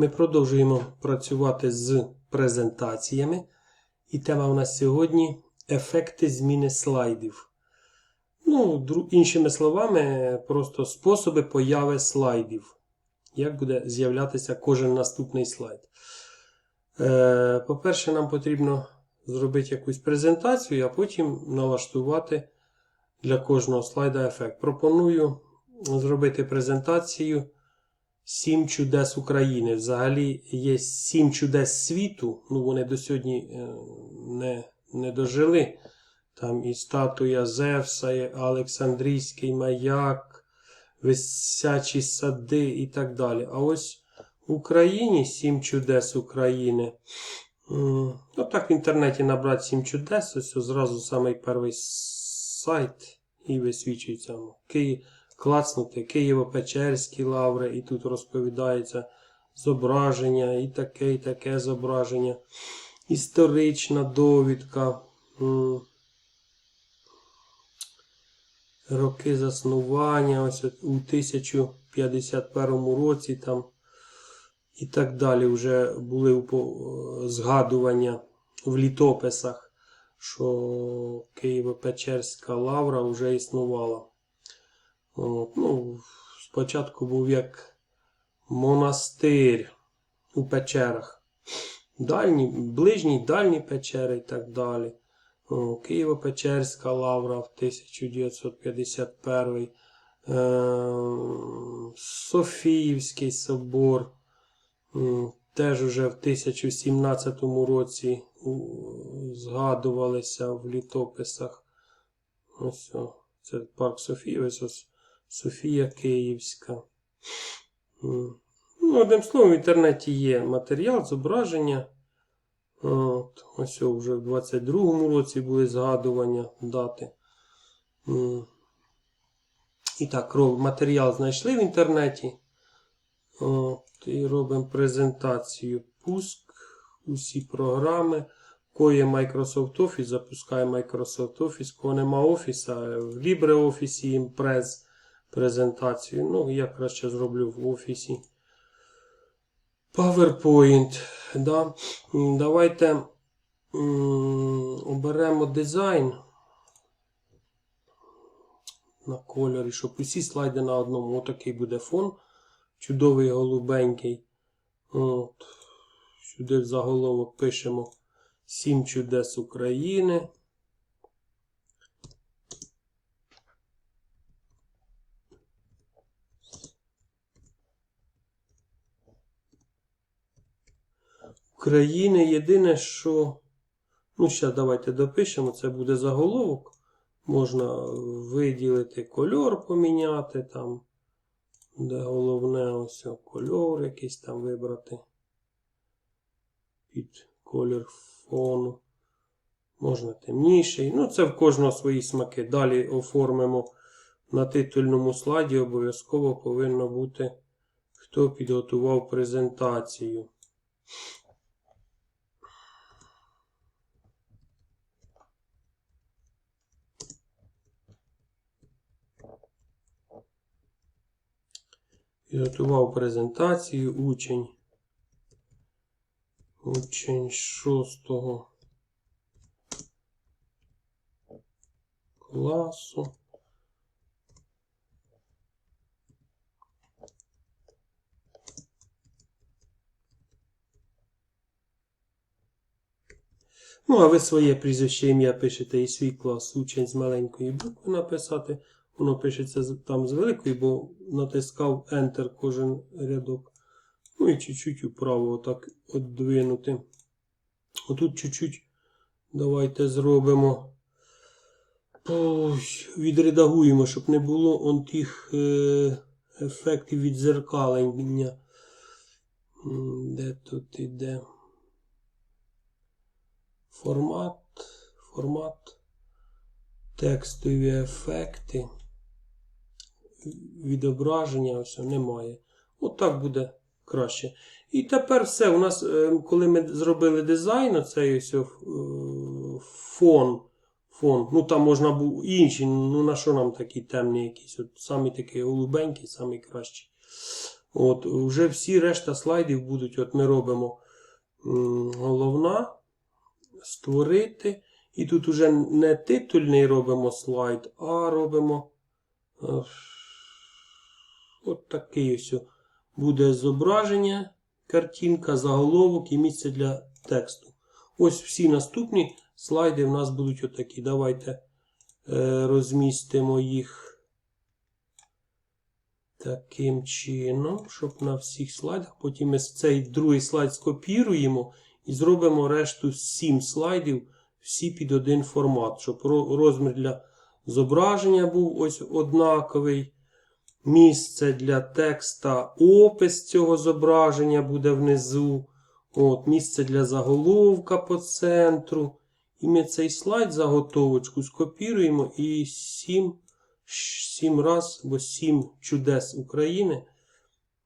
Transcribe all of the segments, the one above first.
Ми продовжуємо працювати з презентаціями. І тема у нас сьогодні ефекти зміни слайдів. Ну, іншими словами, просто способи появи слайдів. Як буде з'являтися кожен наступний слайд. Е, По-перше, нам потрібно зробити якусь презентацію, а потім налаштувати для кожного слайда ефект. Пропоную зробити презентацію 7 чудес України. Взагалі є 7 чудес світу. Ну, вони до сьогодні е, не, не дожили. Там і статуя Зевса, і Олександрійський маяк, висячі сади і так далі. А ось в Україні 7 чудес України. Ну, так в інтернеті набрати 7 чудес, ось зразу самий перший сайт і висвічується. Київ, клацнути Києво-Печерські лаври, і тут розповідається зображення, і таке, і таке зображення. Історична довідка. Роки заснування, ось у 1051 році там і так далі вже були згадування в літописах, що Києво-Печерська лавра вже існувала. От, ну, спочатку був як монастир у печерах. Дальні, ближні, дальні печери і так далі. Києво-Печерська лавра в 1951. Е, Софіївський собор. Теж уже в 1017 році згадувалися в літописах. Ось це парк Софії, Софія Київська. Ну, одним словом, в інтернеті є матеріал, зображення. От, ось вже в 22-му році були згадування дати. І так, матеріал знайшли в інтернеті. От, і робимо презентацію. Пуск, усі програми. Кого є Microsoft Office, запускаємо Microsoft Office. Кого нема офіса, в LibreOffice Impress презентацію. Ну, я краще зроблю в офісі. PowerPoint. Да. Давайте оберемо дизайн на кольорі, щоб усі слайди на одному. Отакий буде фон. Чудовий голубенький. От. Сюди в заголовок пишемо 7 чудес України. України єдине, що. Ну, зараз давайте допишемо. Це буде заголовок. Можна виділити кольор, поміняти там. Де головне ось кольор якийсь там вибрати. Під колір фону. Можна темніший. Ну, це в кожного свої смаки. Далі оформимо на титульному слайді. Обов'язково повинно бути, хто підготував презентацію. Підготував презентацію учень. Учень шостого класу. Ну, а ви своє прізвище ім'я пишете і свій клас учень з маленької букви написати. Воно пишеться там з великої, бо натискав Enter кожен рядок. Ну і чуть-чуть вправо отак одвинути. Отут чуть-чуть давайте зробимо. Відредагуємо, щоб не було он тих е, ефектів відзеркалення. Де тут іде? Формат. Формат. Текстові ефекти. Відображення ось немає. Отак буде краще. І тепер все. У нас, е, коли ми зробили дизайн, оцей ось е, фон. Фон. Ну там можна був інші. Ну на що нам такі темні якісь? От Самі такі голубенькі, самі кращі. От, вже всі решта слайдів будуть. От ми робимо головна, створити. І тут уже не титульний робимо слайд, а робимо е, от такий ось буде зображення, картинка, заголовок і місце для тексту. Ось всі наступні слайди в нас будуть отакі. Давайте е, розмістимо їх таким чином, щоб на всіх слайдах. Потім ми цей другий слайд скопіруємо і зробимо решту 7 слайдів всі під один формат, щоб розмір для зображення був ось однаковий. Місце для текста, опис цього зображення буде внизу. От, місце для заголовка по центру. І ми цей слайд заготовочку скопіруємо і 7, 7 раз, бо 7 чудес України.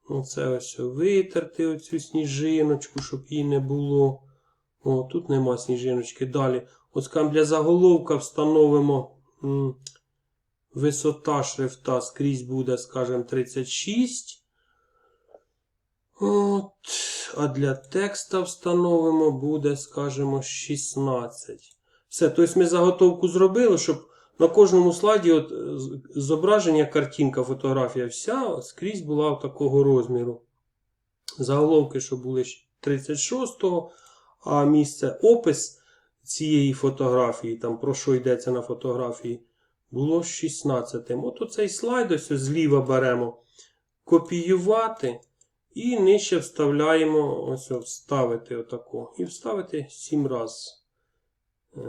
Оце ось витерти оцю сніжиночку, щоб її не було. О, тут нема сніжиночки. Далі. Ось для заголовка встановимо висота шрифта скрізь буде, скажімо, 36. От. А для текста встановимо буде, скажімо, 16. Все, тобто ми заготовку зробили, щоб на кожному слайді от, зображення, картинка, фотографія, вся скрізь була такого розміру. Заголовки, щоб були 36-го, а місце опис цієї фотографії, там про що йдеться на фотографії, було 16-м. От оцей слайд ось зліва беремо копіювати. І нижче вставляємо, ось вставити отако. І вставити 7 раз. Е,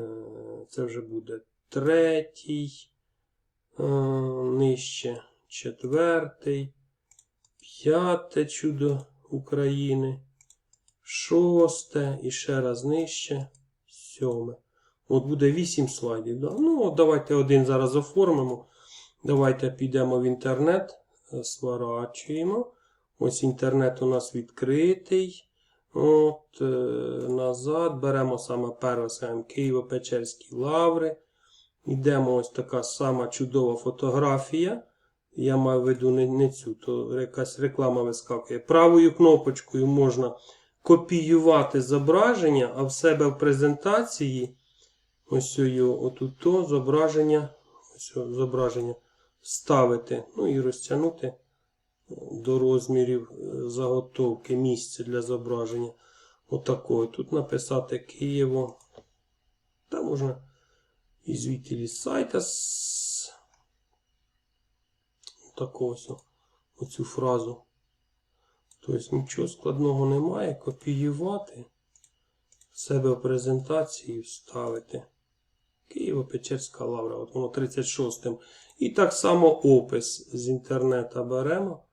Це вже буде третій, е, нижче четвертий, п'яте чудо України, шосте і ще раз нижче, сьоме. От буде 8 слайдів. Да? Ну, от давайте один зараз оформимо. Давайте підемо в інтернет, е, сворачуємо. Ось інтернет у нас відкритий. От, е, назад. Беремо саме перше Києво-Печерські лаври. Йдемо ось така сама чудова фотографія. Я маю в виду не, не цю, то якась реклама вискакує. Правою кнопочкою можна копіювати зображення, а в себе в презентації ось його, отут то зображення, ось зображення вставити, ну і розтягнути до розмірів е, заготовки місця для зображення. Отакої. Тут написати Києво. Та можна і звідти з сайта з ось оцю фразу. Тобто нічого складного немає. Копіювати себе в презентації вставити. Києво-Печерська лавра. От воно 36-м. І так само опис з інтернета беремо.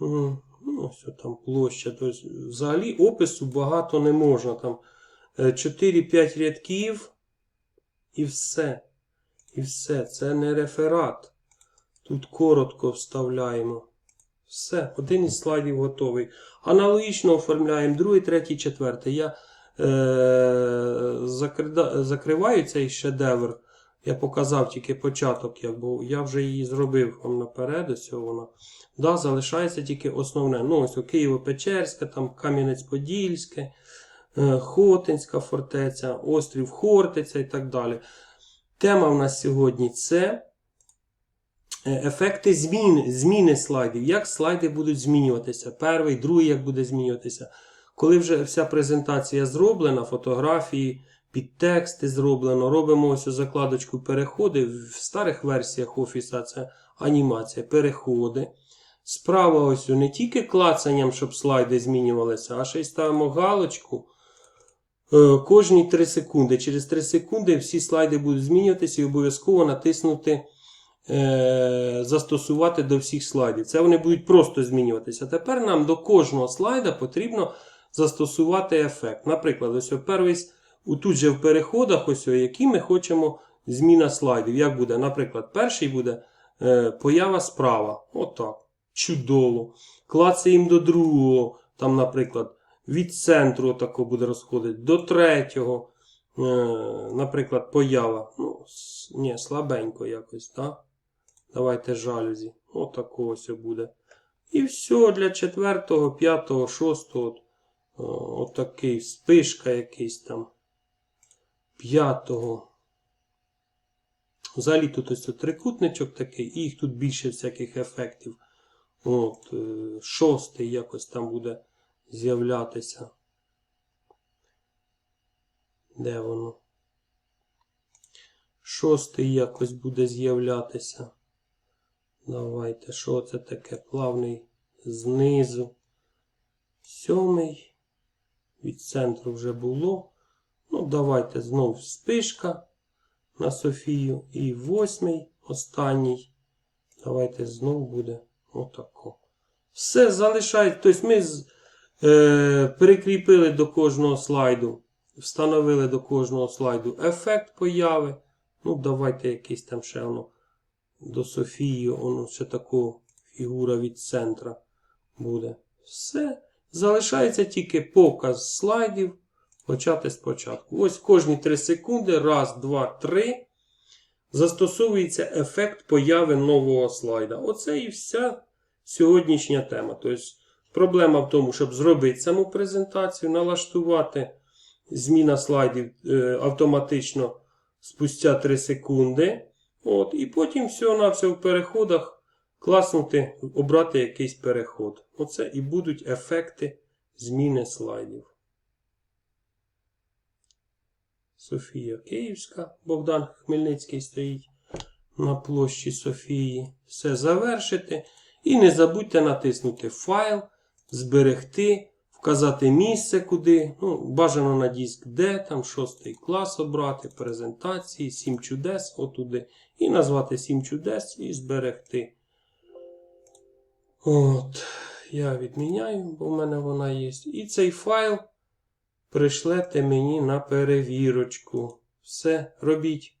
Ну, ось там площа. Тобто, взагалі опису багато не можна. Там е, 4-5 рядків і все. І все. Це не реферат. Тут коротко вставляємо. Все, один із слайдів готовий. Аналогічно оформляємо другий, третій, четвертий. Я е, закриваю цей шедевр. Я показав тільки початок, як, бо я вже її зробив вам наперед, ось вона. Да, залишається тільки основне. Ну, ось Києво-Печерська, там Кам'янець-Подільське, е, Хотинська фортеця, острів Хортиця і так далі. Тема в нас сьогодні це е, ефекти зміни, зміни слайдів. Як слайди будуть змінюватися? Перший, другий, як буде змінюватися. Коли вже вся презентація зроблена, фотографії, підтексти зроблено, робимо ось у закладочку переходи. В старих версіях офіса це анімація, переходи. Справа ось не тільки клацанням, щоб слайди змінювалися, а ще й ставимо галочку. е, Кожні 3 секунди. Через 3 секунди всі слайди будуть змінюватися і обов'язково натиснути е, застосувати до всіх слайдів. Це вони будуть просто змінюватися. Тепер нам до кожного слайда потрібно застосувати ефект. Наприклад, ось перший, тут же в переходах, ось які ми хочемо зміна слайдів. Як буде? Наприклад, перший буде е, поява справа. Отак. Чудово. Клацаємо до другого, там, наприклад, від центру тако буде розходити, до третього. Е, наприклад, поява. Ну, ні, слабенько якось, так? Давайте жалюзі. Отако ось буде. І все для 4, 5, 6. О, отакий спишка якийсь там. 5. Взагалі тут ось трикутничок такий, і їх тут більше всяких ефектів. От, е, шостий якось там буде з'являтися. Де воно? Шостий якось буде з'являтися. Давайте, що це таке? Плавний знизу. Сьомий. Від центру вже було. Ну, давайте знов спишка на Софію. І восьмий, останній. Давайте знов буде отако. Все залишається. Тобто ми е, прикріпили до кожного слайду, встановили до кожного слайду ефект появи. Ну, давайте якийсь там ще воно до Софії, воно ще тако фігура від центра буде. Все. Залишається тільки показ слайдів. Почати спочатку. Ось кожні 3 секунди. Раз, два, три. Застосовується ефект появи нового слайда. Оце і вся сьогоднішня тема. Тобто, проблема в тому, щоб зробити саму презентацію, налаштувати зміна слайдів е, автоматично спустя 3 секунди. От, і потім всього на все в переходах класнути, обрати якийсь переход. Оце і будуть ефекти зміни слайдів. Софія Київська. Богдан Хмельницький стоїть на площі Софії. Все завершити. І не забудьте натиснути файл, зберегти, вказати місце, куди. Ну, бажано на диск D, там 6 клас обрати, презентації, 7 чудес, отуди. І назвати 7 чудес і зберегти. От, я відміняю, бо в мене вона є. І цей файл пришлете мені на перевірочку. Все, робіть.